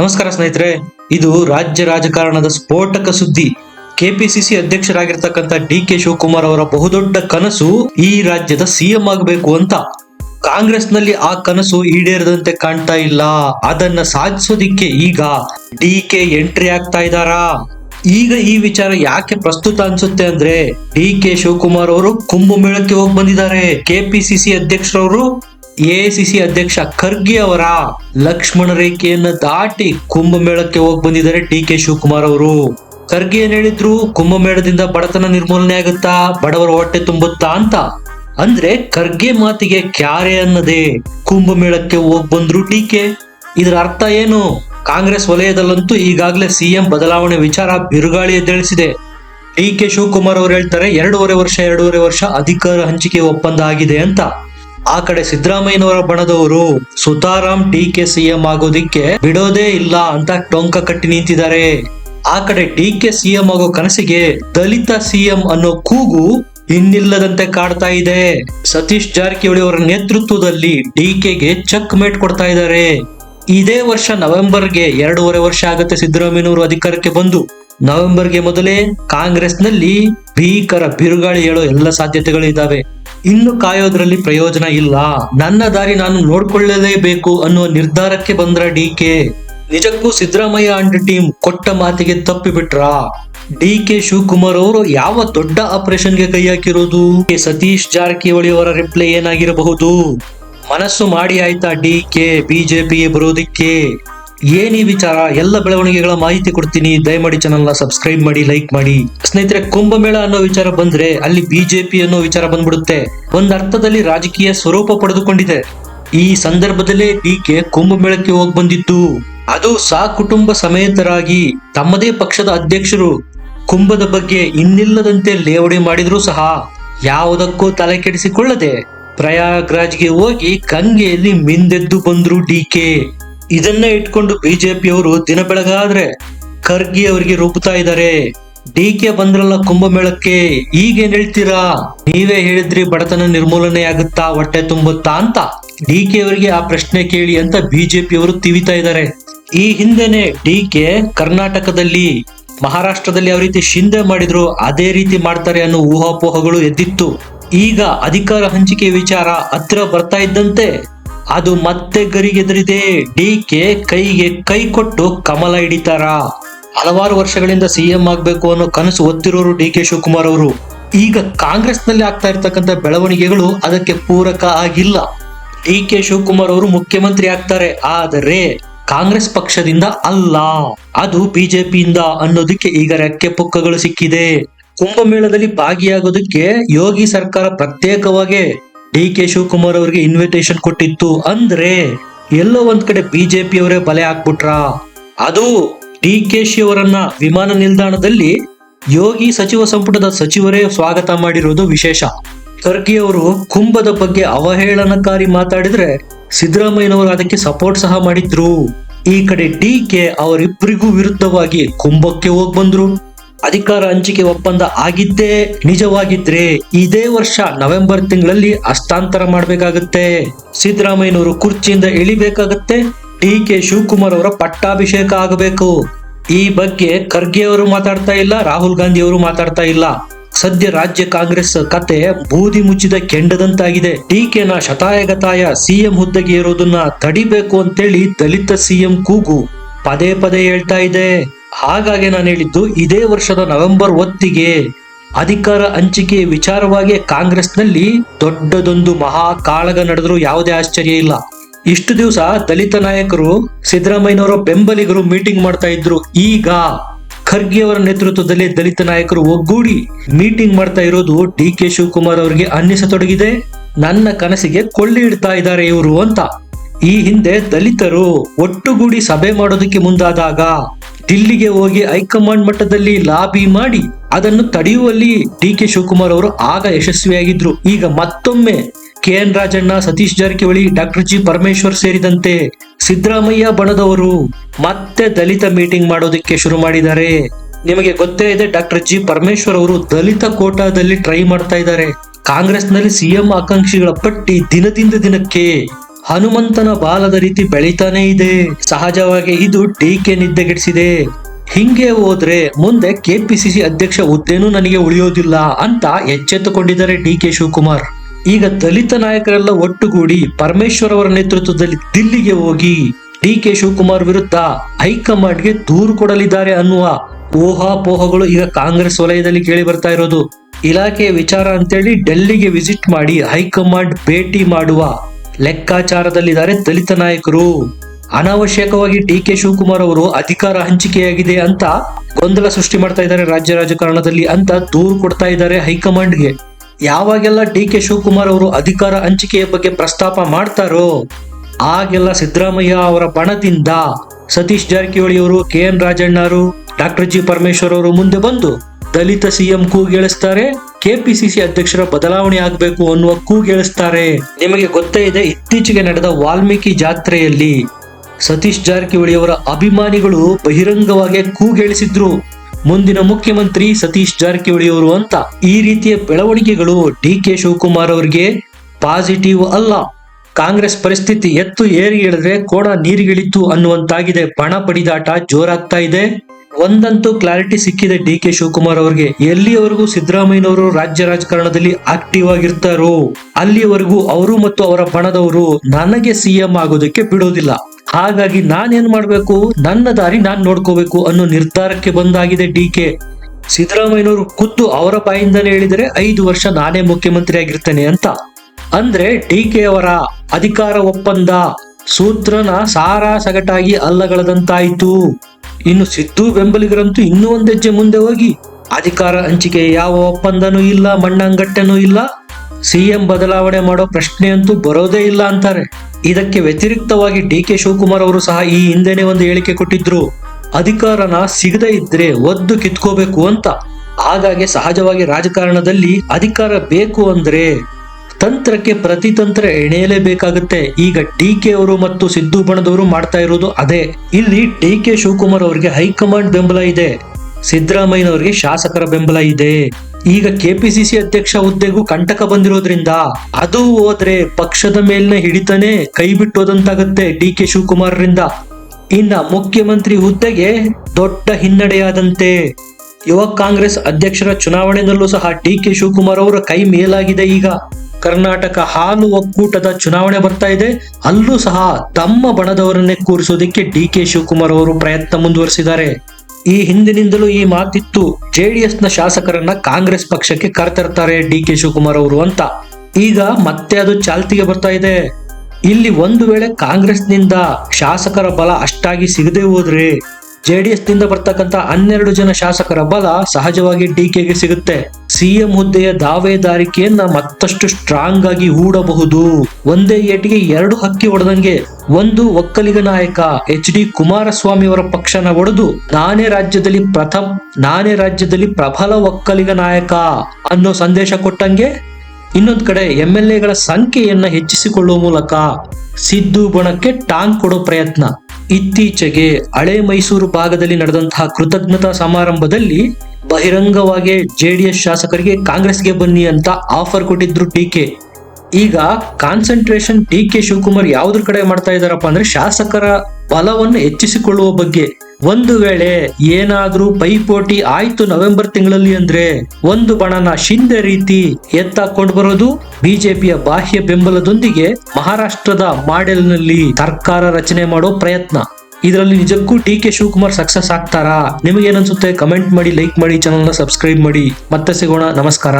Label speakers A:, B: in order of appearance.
A: ನಮಸ್ಕಾರ ಸ್ನೇಹಿತರೆ, ಇದು ರಾಜ್ಯ ರಾಜಕಾರಣದ ಸ್ಫೋಟಕ ಸುದ್ದಿ. ಕೆಪಿಸಿಸಿ ಅಧ್ಯಕ್ಷರಾಗಿರ್ತಕ್ಕಂಥ ಡಿ ಕೆ ಶಿವಕುಮಾರ್ ಅವರ ಬಹುದೊಡ್ಡ ಕನಸು ಈ ರಾಜ್ಯದ ಸಿಎಂ ಆಗಬೇಕು ಅಂತ. ಕಾಂಗ್ರೆಸ್ನಲ್ಲಿ ಆ ಕನಸು ಈಡೇರದಂತೆ ಕಾಣ್ತಾ ಇಲ್ಲ. ಅದನ್ನ ಸಾಧಿಸೋದಿಕ್ಕೆ ಈಗ ಡಿ ಕೆ ಎಂಟ್ರಿ ಆಗ್ತಾ ಇದ್ದಾರಾ? ಈಗ ಈ ವಿಚಾರ ಯಾಕೆ ಪ್ರಸ್ತುತ ಅನ್ಸುತ್ತೆ ಅಂದ್ರೆ ಡಿ ಕೆ ಶಿವಕುಮಾರ್ ಅವರು ಕುಂಭಮೇಳಕ್ಕೆ ಹೋಗಿ ಬಂದಿದ್ದಾರೆ. ಕೆಪಿಸಿಸಿ ಅಧ್ಯಕ್ಷರವರು ಎಐಸಿಸಿ ಅಧ್ಯಕ್ಷ ಖರ್ಗೆ ಅವರ ಲಕ್ಷ್ಮಣ ರೇಖೆಯನ್ನು ದಾಟಿ ಕುಂಭಮೇಳಕ್ಕೆ ಹೋಗಿ ಬಂದಿದ್ದಾರೆ ಡಿ ಕೆ ಶಿವಕುಮಾರ್ ಅವರು. ಖರ್ಗೆ ಏನ್ ಹೇಳಿದ್ರು? ಕುಂಭಮೇಳದಿಂದ ಬಡತನ ನಿರ್ಮೂಲನೆ ಆಗುತ್ತಾ? ಬಡವರ ಹೊಟ್ಟೆ ತುಂಬುತ್ತಾ ಅಂತ. ಅಂದ್ರೆ ಖರ್ಗೆ ಮಾತಿಗೆ ಕ್ಯಾರೆ ಅನ್ನದೇ. ಕುಂಭಮೇಳಕ್ಕೆ ಹೋಗ್ ಬಂದ್ರು ಟೀಕೆ ಇದರ ಅರ್ಥ ಏನು? ಕಾಂಗ್ರೆಸ್ ವಲಯದಲ್ಲಂತೂ ಈಗಾಗಲೇ ಸಿಎಂ ಬದಲಾವಣೆ ವಿಚಾರ ಬಿರುಗಾಳಿ ಎದ್ದೇಳಿಸಿದೆ. ಡಿ ಕೆ ಶಿವಕುಮಾರ್ ಅವರು ಹೇಳ್ತಾರೆ, ಎರಡೂವರೆ ವರ್ಷ ಎರಡೂವರೆ ವರ್ಷ ಅಧಿಕಾರ ಹಂಚಿಕೆ ಒಪ್ಪಂದ ಆಗಿದೆ ಅಂತ. ಆ ಕಡೆ ಸಿದ್ದರಾಮಯ್ಯನವರ ಬಣದವರು ಸುತಾರಾಮ್ ಟಿ ಕೆ ಸಿಎಂ ಆಗೋದಿಕ್ಕೆ ಬಿಡೋದೇ ಇಲ್ಲ ಅಂತ ಟೊಂಕ ಕಟ್ಟಿ ನಿಂತಿದ್ದಾರೆ. ಆ ಕಡೆ ಡಿ ಕೆ ಸಿಎಂ ಆಗೋ ಕನಸಿಗೆ ದಲಿತ ಸಿಎಂ ಅನ್ನೋ ಕೂಗು ಇನ್ನಿಲ್ಲದಂತೆ ಕಾಡ್ತಾ ಇದೆ. ಸತೀಶ್ ಜಾರಕಿಹೊಳಿ ಅವರ ನೇತೃತ್ವದಲ್ಲಿ ಡಿ ಕೆಗೆ ಚೆಕ್ ಮೇಟ್ ಕೊಡ್ತಾ ಇದ್ದಾರೆ. ಇದೇ ವರ್ಷ ನವೆಂಬರ್ಗೆ ಎರಡೂವರೆ ವರ್ಷ ಆಗುತ್ತೆ ಸಿದ್ದರಾಮಯ್ಯನವರು ಅಧಿಕಾರಕ್ಕೆ ಬಂದು. ನವೆಂಬರ್ಗೆ ಮೊದಲೇ ಕಾಂಗ್ರೆಸ್ನಲ್ಲಿ ಭೀಕರ ಬಿರುಗಾಳಿ ಹೇಳೋ ಎಲ್ಲ ಸಾಧ್ಯತೆಗಳು ಇದ್ದಾವೆ. ಇನ್ನು ಕಾಯೋದ್ರಲ್ಲಿ ಪ್ರಯೋಜನ ಇಲ್ಲ. ನನ್ನ ದಾರಿ ನಾನು ನೋಡ್ಕೊಳ್ಳಲೇಬೇಕು ಅನ್ನುವ ನಿರ್ಧಾರಕ್ಕೆ ಬಂದ್ರ ಡಿ ಕೆ? ನಿಜಕ್ಕೂ ಸಿದ್ದರಾಮಯ್ಯ ಅಂಡ್ ಟೀಮ್ ಕೊಟ್ಟ ಮಾತಿಗೆ ತಪ್ಪಿಬಿಟ್ರಾ? ಡಿ ಕೆ ಶಿವಕುಮಾರ್ ಅವರು ಯಾವ ದೊಡ್ಡ ಆಪರೇಷನ್ಗೆ ಕೈ ಹಾಕಿರೋದು? ಸತೀಶ್ ಜಾರಕಿಹೊಳಿ ಅವರ ರಿಪ್ಲೈ ಏನಾಗಿರಬಹುದು? ಮನಸ್ಸು ಮಾಡಿ ಆಯ್ತಾ ಡಿ ಕೆ? ಬಿಜೆಪಿ ಬರೋದಿಕ್ಕೆ? ಏನ್ ವಿಚಾರ? ಎಲ್ಲ ಬೆಳವಣಿಗೆಗಳ ಮಾಹಿತಿ ಕೊಡ್ತೀನಿ. ದಯಮಾಡಿ ಚಾನಲ್ನ ಸಬ್ಸ್ಕ್ರೈಬ್ ಮಾಡಿ ಲೈಕ್ ಮಾಡಿ. ಸ್ನೇಹಿತರೆ, ಕುಂಭಮೇಳ ಅನ್ನೋ ವಿಚಾರ ಬಂದ್ರೆ ಅಲ್ಲಿ ಬಿಜೆಪಿ ಅನ್ನೋ ವಿಚಾರ ಬಂದ್ಬಿಡುತ್ತೆ. ಒಂದ್ ಅರ್ಥದಲ್ಲಿ ರಾಜಕೀಯ ಸ್ವರೂಪ ಪಡೆದುಕೊಂಡಿದೆ. ಈ ಸಂದರ್ಭದಲ್ಲೇ ಡಿ ಕೆ ಕುಂಭಮೇಳಕ್ಕೆ ಹೋಗಿ ಬಂದಿತ್ತು ಅದು ಸಾ ಕುಟುಂಬ ಸಮೇತರಾಗಿ ತಮ್ಮದೇ ಪಕ್ಷದ ಅಧ್ಯಕ್ಷರು ಕುಂಭದ ಬಗ್ಗೆ ಇನ್ನಿಲ್ಲದಂತೆ ಲೇವಡಿ ಮಾಡಿದ್ರು ಸಹ ಯಾವುದಕ್ಕೂ ತಲೆ ಕೆಡಿಸಿಕೊಳ್ಳದೆ ಪ್ರಯಾಗ್ರಾಜ್ಗೆ ಹೋಗಿ ಗಂಗೆಯಲ್ಲಿ ಮಿಂದೆದ್ದು ಬಂದ್ರು ಡಿ ಕೆ ಇದನ್ನ ಇಟ್ಕೊಂಡು ಬಿಜೆಪಿಯವರು ದಿನ ಬೆಳಗಾದ್ರೆ ಖರ್ಗಿ ಅವರಿಗೆ ರೂಪುತ್ತಾ ಇದ್ದಾರೆ. ಡಿ ಕೆ ಬಂದ್ರಲ್ಲ ಕುಂಭಮೇಳಕ್ಕೆ ಈಗೇನ್ ಹೇಳ್ತೀರಾ ನೀವೇ ಹೇಳಿದ್ರಿ ಬಡತನ ನಿರ್ಮೂಲನೆ ಆಗುತ್ತಾ, ಹೊಟ್ಟೆ ತುಂಬುತ್ತಾ ಅಂತ ಡಿ ಕೆ ಅವರಿಗೆ ಆ ಪ್ರಶ್ನೆ ಕೇಳಿ ಅಂತ ಬಿಜೆಪಿಯವರು ತಿವಿತಾ ಇದ್ದಾರೆ. ಈ ಹಿಂದೆನೆ ಡಿ ಕೆ ಕರ್ನಾಟಕದಲ್ಲಿ, ಮಹಾರಾಷ್ಟ್ರದಲ್ಲಿ ಯಾವ ರೀತಿ ಶಿಂದೆ ಮಾಡಿದ್ರು, ಅದೇ ರೀತಿ ಮಾಡ್ತಾರೆ ಅನ್ನೋ ಊಹಾಪೋಹಗಳು ಎದ್ದಿತ್ತು. ಈಗ ಅಧಿಕಾರ ಹಂಚಿಕೆ ವಿಚಾರ ಹತ್ರ ಬರ್ತಾ ಇದ್ದಂತೆ ಅದು ಮತ್ತೆ ಗರಿಗೆದರಿದೆ. ಡಿ ಕೆ ಕೈಗೆ ಕೈ ಕೊಟ್ಟು ಕಮಲ ಹಿಡಿತಾರ. ಹಲವಾರು ವರ್ಷಗಳಿಂದ ಸಿಎಂ ಆಗ್ಬೇಕು ಅನ್ನೋ ಕನಸು ಒತ್ತಿರೋರು ಡಿ ಕೆ ಶಿವಕುಮಾರ್ ಅವರು. ಈಗ ಕಾಂಗ್ರೆಸ್ನಲ್ಲಿ ಆಗ್ತಾ ಇರ್ತಕ್ಕಂಥ ಬೆಳವಣಿಗೆಗಳು ಅದಕ್ಕೆ ಪೂರಕ ಆಗಿಲ್ಲ. ಡಿ ಕೆ ಶಿವಕುಮಾರ್ ಅವರು ಮುಖ್ಯಮಂತ್ರಿ ಆಗ್ತಾರೆ. ಆದರೆ ಕಾಂಗ್ರೆಸ್ ಪಕ್ಷದಿಂದ ಅಲ್ಲ. ಅದು ಬಿಜೆಪಿಯಿಂದ ಅನ್ನೋದಕ್ಕೆ ಈಗ ರೆಕ್ಕೆ ಪುಕ್ಕಗಳು ಸಿಕ್ಕಿದೆ. ಕುಂಭಮೇಳದಲ್ಲಿ ಭಾಗಿಯಾಗೋದಕ್ಕೆ ಯೋಗಿ ಸರ್ಕಾರ ಪ್ರತ್ಯೇಕವಾಗಿ ಡಿ ಕೆ ಶಿವಕುಮಾರ್ ಅವರಿಗೆ ಇನ್ವಿಟೇಷನ್ ಕೊಟ್ಟಿತ್ತು ಅಂದ್ರೆ ಎಲ್ಲೋ ಒಂದ್ ಕಡೆ ಬಿಜೆಪಿ ಅವರೇ ಬಲೆ ಹಾಕ್ಬಿಟ್ರ? ಅದು ಡಿ ಕೆ ಶಿ ಅವರನ್ನ ವಿಮಾನ ನಿಲ್ದಾಣದಲ್ಲಿ ಯೋಗಿ ಸಚಿವ ಸಂಪುಟದ ಸಚಿವರೇ ಸ್ವಾಗತ ಮಾಡಿರೋದು ವಿಶೇಷ. ಖರ್ಗೆ ಅವರು ಕುಂಭದ ಬಗ್ಗೆ ಅವಹೇಳನಕಾರಿ ಮಾತಾಡಿದ್ರೆ ಸಿದ್ದರಾಮಯ್ಯನವರು ಅದಕ್ಕೆ ಸಪೋರ್ಟ್ ಸಹ ಮಾಡಿದ್ರು. ಈ ಕಡೆ ಡಿ ಕೆ ಅವರಿಬ್ಬರಿಗೂ ವಿರುದ್ಧವಾಗಿ ಕುಂಭಕ್ಕೆ ಹೋಗ್ ಬಂದ್ರು. ಅಧಿಕಾರ ಹಂಚಿಕೆ ಒಪ್ಪಂದ ಆಗಿದ್ದೇ ನಿಜವಾಗಿದ್ರೆ ಇದೇ ವರ್ಷ ನವೆಂಬರ್ ತಿಂಗಳಲ್ಲಿ ಹಸ್ತಾಂತರ ಮಾಡಬೇಕಾಗುತ್ತೆ. ಸಿದ್ದರಾಮಯ್ಯನವರು ಕುರ್ಚಿಯಿಂದ ಇಳಿಬೇಕಾಗತ್ತೆ. ಡಿ ಕೆ ಶಿವಕುಮಾರ್ ಅವರ ಪಟ್ಟಾಭಿಷೇಕ ಆಗಬೇಕು. ಈ ಬಗ್ಗೆ ಖರ್ಗೆ ಅವರು ಮಾತಾಡ್ತಾ ಇಲ್ಲ, ರಾಹುಲ್ ಗಾಂಧಿ ಅವರು ಮಾತಾಡ್ತಾ ಇಲ್ಲ. ಸದ್ಯ ರಾಜ್ಯ ಕಾಂಗ್ರೆಸ್ ಕತೆ ಬೂದಿ ಮುಚ್ಚಿದ ಕೆಂಡದಂತಾಗಿದೆ. ನ ಶತಾಯಗತಾಯ ಸಿಎಂ ಹುದ್ದೆಗೆ ಇರೋದನ್ನ ತಡಿಬೇಕು ಅಂತೇಳಿ ದಲಿತ ಸಿಎಂ ಕೂಗು ಪದೇ ಪದೇ ಹೇಳ್ತಾ ಇದೆ. ಹಾಗಾಗಿ ನಾನು ಹೇಳಿದ್ದು, ಇದೇ ವರ್ಷದ ನವೆಂಬರ್ ಹೊತ್ತಿಗೆ ಅಧಿಕಾರ ಹಂಚಿಕೆ ವಿಚಾರವಾಗಿ ಕಾಂಗ್ರೆಸ್ನಲ್ಲಿ ದೊಡ್ಡದೊಂದು ಮಹಾ ಕಾಳಗ ನಡೆದ್ರು ಯಾವುದೇ ಆಶ್ಚರ್ಯ ಇಲ್ಲ. ಇಷ್ಟು ದಿವಸ ದಲಿತ ನಾಯಕರು ಸಿದ್ದರಾಮಯ್ಯನವರ ಬೆಂಬಲಿಗರು ಮೀಟಿಂಗ್ ಮಾಡ್ತಾ ಇದ್ರು. ಈಗ ಖರ್ಗೆ ಅವರ ನೇತೃತ್ವದಲ್ಲಿ ದಲಿತ ನಾಯಕರು ಒಗ್ಗೂಡಿ ಮೀಟಿಂಗ್ ಮಾಡ್ತಾ ಇರೋದು ಡಿ ಕೆ ಶಿವಕುಮಾರ್ ಅವರಿಗೆ ಅನ್ನಿಸತೊಡಗಿದೆ. ನನ್ನ ಕನಸಿಗೆ ಕೊಳ್ಳಿ ಇಡ್ತಾ ಇದ್ದಾರೆ ಇವರು ಅಂತ. ಈ ಹಿಂದೆ ದಲಿತರು ಒಟ್ಟುಗೂಡಿ ಸಭೆ ಮಾಡೋದಕ್ಕೆ ಮುಂದಾದಾಗ ದಿಲ್ಲಿಗೆ ಹೋಗಿ ಹೈಕಮಾಂಡ್ ಮಟ್ಟದಲ್ಲಿ ಲಾಬಿ ಮಾಡಿ ಅದನ್ನು ತಡೆಯುವಲ್ಲಿ ಡಿ ಕೆ ಶಿವಕುಮಾರ್ ಅವರು ಆಗ ಯಶಸ್ವಿಯಾಗಿದ್ರು. ಈಗ ಮತ್ತೊಮ್ಮೆ K N Rajanna, Satish Jarkiholi, doctor G Parameshwar ಸೇರಿದಂತೆ ಸಿದ್ದರಾಮಯ್ಯ ಬಣದವರು ಮತ್ತೆ ದಲಿತ ಮೀಟಿಂಗ್ ಮಾಡೋದಕ್ಕೆ ಶುರು ಮಾಡಿದ್ದಾರೆ. ನಿಮಗೆ ಗೊತ್ತೇ ಇದೆ, ಡಾಕ್ಟರ್ ಜಿ ಪರಮೇಶ್ವರ್ ಅವರು ದಲಿತ ಕೋಟಾದಲ್ಲಿ ಟ್ರೈ ಮಾಡ್ತಾ ಇದ್ದಾರೆ. ಕಾಂಗ್ರೆಸ್ನಲ್ಲಿ ಸಿಎಂ ಆಕಾಂಕ್ಷಿಗಳ ಪಟ್ಟಿ ದಿನದಿಂದ ದಿನಕ್ಕೆ ಹನುಮಂತನ ಬಾಲದ ರೀತಿ ಬೆಳೀತಾನೆ ಇದೆ. ಸಹಜವಾಗಿ ಇದು ಟೀಕೆ ನಿದ್ದೆಗೆಡಿಸಿದೆ. ಹಿಂಗೆ ಹೋದ್ರೆ ಮುಂದೆ ಕೆಪಿಸಿಸಿ ಅಧ್ಯಕ್ಷ ಹುದ್ದೆನೂ ನನಗೆ ಉಳಿಯೋದಿಲ್ಲ ಅಂತ ಎಚ್ಚೆತ್ತುಕೊಂಡಿದ್ದಾರೆ ಡಿ ಕೆ ಶಿವಕುಮಾರ್. ಈಗ ದಲಿತ ನಾಯಕರೆಲ್ಲ ಒಟ್ಟುಗೂಡಿ ಪರಮೇಶ್ವರ್ ಅವರ ನೇತೃತ್ವದಲ್ಲಿ ದಿಲ್ಲಿಗೆ ಹೋಗಿ ಡಿ ಕೆ ಶಿವಕುಮಾರ್ ವಿರುದ್ಧ ಹೈಕಮಾಂಡ್ಗೆ ದೂರು ಕೊಡಲಿದ್ದಾರೆ ಅನ್ನುವ ಊಹಾಪೋಹಗಳು ಈಗ ಕಾಂಗ್ರೆಸ್ ವಲಯದಲ್ಲಿ ಕೇಳಿ ಬರ್ತಾ ಇರೋದು. ಇಲಾಖೆಯ ವಿಚಾರ ಅಂತೇಳಿ ಡೆಲ್ಲಿಗೆ ವಿಸಿಟ್ ಮಾಡಿ ಹೈಕಮಾಂಡ್ ಭೇಟಿ ಮಾಡುವ ಲೆಕ್ಕಾಚಾರದಲ್ಲಿದ್ದಾರೆ ದಲಿತ ನಾಯಕರು. ಅನಾವಶ್ಯಕವಾಗಿ ಡಿ ಕೆ ಶಿವಕುಮಾರ್ ಅವರು ಅಧಿಕಾರ ಹಂಚಿಕೆಯಾಗಿದೆ ಅಂತ ಗೊಂದಲ ಸೃಷ್ಟಿ ಮಾಡ್ತಾ ಇದ್ದಾರೆ ರಾಜ್ಯ ರಾಜಕಾರಣದಲ್ಲಿ ಅಂತ ದೂರು ಕೊಡ್ತಾ ಇದ್ದಾರೆ ಹೈಕಮಾಂಡ್ಗೆ. ಯಾವಾಗೆಲ್ಲ ಡಿ ಕೆ ಶಿವಕುಮಾರ್ ಅವರು ಅಧಿಕಾರ ಹಂಚಿಕೆಯ ಬಗ್ಗೆ ಪ್ರಸ್ತಾಪ ಮಾಡ್ತಾರೋ, ಆಗೆಲ್ಲ ಸಿದ್ದರಾಮಯ್ಯ ಅವರ ಬಣದಿಂದ ಸತೀಶ್ ಜಾರಕಿಹೊಳಿ ಅವರು, ಕೆ ಎನ್ ರಾಜಣ್ಣರು, ಡಾಕ್ಟರ್ ಜಿ ಪರಮೇಶ್ವರ್ ಅವರು ಮುಂದೆ ಬಂದು ದಲಿತ ಸಿಎಂ ಕೂಗೇಳಿಸ್ತಾರೆ ಕೆಪಿಸಿಸಿ ಅಧ್ಯಕ್ಷರ ಬದಲಾವಣೆ ಆಗಬೇಕು ಅನ್ನುವ ಕೂಗೇಳಿಸ್ತಾರೆ ನಿಮಗೆ ಗೊತ್ತೇ ಇದೆ, ಇತ್ತೀಚೆಗೆ ನಡೆದ ವಾಲ್ಮೀಕಿ ಜಾತ್ರೆಯಲ್ಲಿ ಸತೀಶ್ ಜಾರಕಿಹೊಳಿ ಅವರ ಅಭಿಮಾನಿಗಳು ಬಹಿರಂಗವಾಗಿ ಕೂಗೇಳಿಸಿದ್ರು ಮುಂದಿನ ಮುಖ್ಯಮಂತ್ರಿ ಸತೀಶ್ ಜಾರಕಿಹೊಳಿ ಅವರು ಅಂತ ಈ ರೀತಿಯ ಬೆಳವಣಿಗೆಗಳು ಡಿ ಕೆ ಶಿವಕುಮಾರ್ ಅವರಿಗೆ ಪಾಸಿಟಿವ್ ಅಲ್ಲ. ಕಾಂಗ್ರೆಸ್ ಪರಿಸ್ಥಿತಿ ಎತ್ತು ಏರಿ ಇಳಿದ್ರೆ ಕೋಣ ನೀರಿಗಿಳಿತು ಅನ್ನುವಂತಾಗಿದೆ, ಪಣ ಪಡಿದಾಟ ಜೋರಾಗ್ತಾ ಇದೆ. ಒಂದಂತೂ ಕ್ಲಾರಿಟಿ ಸಿಕ್ಕಿದೆ ಡಿ ಕೆ ಶಿವಕುಮಾರ್ ಅವರಿಗೆ. ಎಲ್ಲಿಯವರೆಗೂ ಸಿದ್ದರಾಮಯ್ಯನವರು ರಾಜ್ಯ ರಾಜಕಾರಣದಲ್ಲಿ ಆಕ್ಟಿವ್ ಆಗಿರ್ತಾರೋ ಅಲ್ಲಿಯವರೆಗೂ ಅವರು ಮತ್ತು ಅವರ ಬಣದವರು ನನಗೆ ಸಿಎಂ ಆಗೋದಕ್ಕೆ ಬಿಡೋದಿಲ್ಲ. ಹಾಗಾಗಿ ನಾನೇನ್ ಮಾಡ್ಬೇಕು? ನನ್ನ ದಾರಿ ನಾನ್ ನೋಡ್ಕೋಬೇಕು ಅನ್ನೋ ನಿರ್ಧಾರಕ್ಕೆ ಬಂದಾಗಿದೆ ಡಿ ಕೆ ಸಿದ್ದರಾಮಯ್ಯನವರು ಖುದ್ದು ಅವರ ಬಾಯಿಂದನೇ ಹೇಳಿದರೆ ಐದು ವರ್ಷ ನಾನೇ ಮುಖ್ಯಮಂತ್ರಿ ಆಗಿರ್ತೇನೆ ಅಂತ. ಅಂದ್ರೆ ಡಿ ಕೆ ಅವರ ಅಧಿಕಾರ ಒಪ್ಪಂದ ಸೂತ್ರನ ಸಾರಾ ಸಗಟಾಗಿ ಅಲ್ಲಗಳದಂತಾಯಿತು. ಇನ್ನು ಸಿದ್ದು ಬೆಂಬಲಿಗರಂತೂ ಇನ್ನೂ ಒಂದು ಹೆಜ್ಜೆ ಮುಂದೆ ಹೋಗಿ. ಅಧಿಕಾರ ಹಂಚಿಕೆ ಯಾವ ಒಪ್ಪಂದನೂ ಇಲ್ಲ, ಮಣ್ಣಂಗಟ್ಟನೂ ಇಲ್ಲ. ಸಿಎಂ ಬದಲಾವಣೆ ಮಾಡೋ ಪ್ರಶ್ನೆಯಂತೂ ಬರೋದೇ ಇಲ್ಲ ಅಂತಾರೆ. ಇದಕ್ಕೆ ವ್ಯತಿರಿಕ್ತವಾಗಿ ಡಿ ಕೆ ಶಿವಕುಮಾರ್ ಅವರು ಸಹ ಈ ಹಿಂದೆನೆ ಒಂದು ಹೇಳಿಕೆ ಕೊಟ್ಟಿದ್ರು. ಅಧಿಕಾರನ ಸಿಗದೇ ಇದ್ರೆ ಒದ್ದು ಕಿತ್ಕೋಬೇಕು ಅಂತ. ಹಾಗಾಗಿ ಸಹಜವಾಗಿ ರಾಜಕಾರಣದಲ್ಲಿ ಅಧಿಕಾರ ಬೇಕು ಅಂದ್ರೆ ತಂತ್ರಕ್ಕೆ ಪ್ರತಿತಂತ್ರ ಎಣೆಯಲೇಬೇಕಾಗುತ್ತೆ. ಈಗ ಡಿ ಕೆ ಅವರು ಮತ್ತು ಸಿದ್ದು ಬಣದವರು ಮಾಡ್ತಾ ಇರೋದು ಅದೇ. ಇಲ್ಲಿ ಡಿ ಕೆ ಶಿವಕುಮಾರ್ ಅವರಿಗೆ ಹೈಕಮಾಂಡ್ ಬೆಂಬಲ ಇದೆ. ಸಿದ್ದರಾಮಯ್ಯನವರಿಗೆ ಶಾಸಕರ ಬೆಂಬಲ ಇದೆ. ಈಗ ಕೆಪಿಸಿಸಿ ಅಧ್ಯಕ್ಷ ಹುದ್ದೆಗೂ ಕಂಟಕ ಬಂದಿರೋದ್ರಿಂದ ಅದು ಹೋದ್ರೆ ಪಕ್ಷದ ಮೇಲಿನ ಹಿಡಿತನೇ ಕೈ ಬಿಟ್ಟೋದಂತಾಗತ್ತೆ ಡಿ ಕೆ ಶಿವಕುಮಾರ್ರಿಂದ. ಇನ್ನ ಮುಖ್ಯಮಂತ್ರಿ ಹುದ್ದೆಗೆ ದೊಡ್ಡ ಹಿನ್ನಡೆಯಾದಂತೆ ಯುವ ಕಾಂಗ್ರೆಸ್ ಅಧ್ಯಕ್ಷರ ಚುನಾವಣೆಯಲ್ಲೂ ಸಹ ಡಿ ಕೆ ಶಿವಕುಮಾರ್ ಅವರ ಕೈ ಮೇಲಾಗಿದೆ ಈಗ. ಕರ್ನಾಟಕ ಹಾಲು ಒಕ್ಕೂಟದ ಚುನಾವಣೆ ಬರ್ತಾ ಇದೆ. ಅಲ್ಲೂ ಸಹ ತಮ್ಮ ಬಣದವರನ್ನೇ ಕೂರಿಸೋದಕ್ಕೆ ಡಿ ಕೆ ಶಿವಕುಮಾರ್ ಅವರು ಪ್ರಯತ್ನ ಮುಂದುವರಿಸಿದ್ದಾರೆ. ಈ ಹಿಂದಿನಿಂದಲೂ ಈ ಮಾತಿತ್ತು ಜೆಡಿಎಸ್ನ ಶಾಸಕರನ್ನ ಕಾಂಗ್ರೆಸ್ ಪಕ್ಷಕ್ಕೆ ಕರೆತರ್ತಾರೆ ಡಿ ಕೆ ಶಿವಕುಮಾರ್ ಅವರು ಅಂತ. ಈಗ ಮತ್ತೆ ಅದು ಚಾಲ್ತಿಗೆ ಬರ್ತಾ ಇದೆ. ಇಲ್ಲಿ ಒಂದು ವೇಳೆ ಕಾಂಗ್ರೆಸ್ನಿಂದ ಶಾಸಕರ ಬಲ ಅಷ್ಟಾಗಿ ಸಿಗದೆ ಹೋದ್ರೆ ಜೆಡಿಎಸ್ನಿಂದ ಬರ್ತಕ್ಕಂತ ಹನ್ನೆರಡು ಜನ ಶಾಸಕರ ಬಲ ಸಹಜವಾಗಿ ಡಿಕೆಗೆ ಸಿಗುತ್ತೆ. ಸಿಎಂ ಹುದ್ದೆಯ ದಾವೇದಾರಿಕೆಯನ್ನ ಮತ್ತಷ್ಟು ಸ್ಟ್ರಾಂಗ್ ಆಗಿ ಹೂಡಬಹುದು. ಒಂದೇ ಏಟಿಗೆ ಎರಡು ಹಕ್ಕಿ ಹೊಡೆದಂಗೆ ಒಂದು ಒಕ್ಕಲಿಗ ನಾಯಕ ಎಚ್ ಡಿ ಕುಮಾರಸ್ವಾಮಿ ಅವರ ಪಕ್ಷನ ಒಡೆದು ನಾನೇ ರಾಜ್ಯದಲ್ಲಿ ಪ್ರಥಮ, ನಾನೇ ರಾಜ್ಯದಲ್ಲಿ ಪ್ರಬಲ ಒಕ್ಕಲಿಗ ನಾಯಕ ಅನ್ನೋ ಸಂದೇಶ ಕೊಟ್ಟಂಗೆ ಇನ್ನೊಂದ್ ಕಡೆ ಎಂ ಎಲ್ ಎಗಳ ಸಂಖ್ಯೆಯನ್ನ ಹೆಚ್ಚಿಸಿಕೊಳ್ಳುವ ಮೂಲಕ ಸಿದ್ದು ಬಣಕ್ಕೆ ಟಾಂಗ್ ಕೊಡೋ ಪ್ರಯತ್ನ. ಇತ್ತೀಚೆಗೆ ಹಳೆ ಮೈಸೂರು ಭಾಗದಲ್ಲಿ ನಡೆದಂತಹ ಕೃತಜ್ಞತಾ ಸಮಾರಂಭದಲ್ಲಿ ಬಹಿರಂಗವಾಗಿ ಜೆಡಿಎಸ್ ಶಾಸಕರಿಗೆ ಕಾಂಗ್ರೆಸ್ಗೆ ಬನ್ನಿ ಅಂತ ಆಫರ್ ಕೊಟ್ಟಿದ್ರು ಕೆ ಈಗ ಕಾನ್ಸಂಟ್ರೇಷನ್ ಡಿ ಕೆ ಶಿವಕುಮಾರ್ ಯಾವ್ದ್ರ ಕಡೆ ಮಾಡ್ತಾ ಇದಾರಪ್ಪ ಅಂದ್ರೆ ಶಾಸಕರ ಬಲವನ್ನು ಹೆಚ್ಚಿಸಿಕೊಳ್ಳುವ ಬಗ್ಗೆ. ಒಂದು ವೇಳೆ ಏನಾದ್ರೂ ಪೈಪೋಟಿ ಆಯ್ತು ನವೆಂಬರ್ ತಿಂಗಳಲ್ಲಿ ಅಂದ್ರೆ ಒಂದು ಬಣನ ಶಿಂದೆ ರೀತಿ ಎತ್ತಾಕೊಂಡು ಬರೋದು ಬಿಜೆಪಿಯ ಬಾಹ್ಯ ಬೆಂಬಲದೊಂದಿಗೆ ಮಹಾರಾಷ್ಟ್ರದ ಮಾಡೆಲ್ನಲ್ಲಿ ಸರ್ಕಾರ ರಚನೆ ಮಾಡೋ ಪ್ರಯತ್ನ. ಇದರಲ್ಲಿ ನಿಜಕ್ಕೂ ಡಿ ಕೆ ಶಿವಕುಮಾರ್ ಸಕ್ಸಸ್ ಆಗ್ತಾರಾ? ನಿಮಗೇನನ್ಸುತ್ತೆ ಕಮೆಂಟ್ ಮಾಡಿ, ಲೈಕ್ ಮಾಡಿ, ಚಾನಲ್ನ ಸಬ್ಸ್ಕ್ರೈಬ್ ಮಾಡಿ. ಮತ್ತೆ ಸಿಗೋಣ. ನಮಸ್ಕಾರ.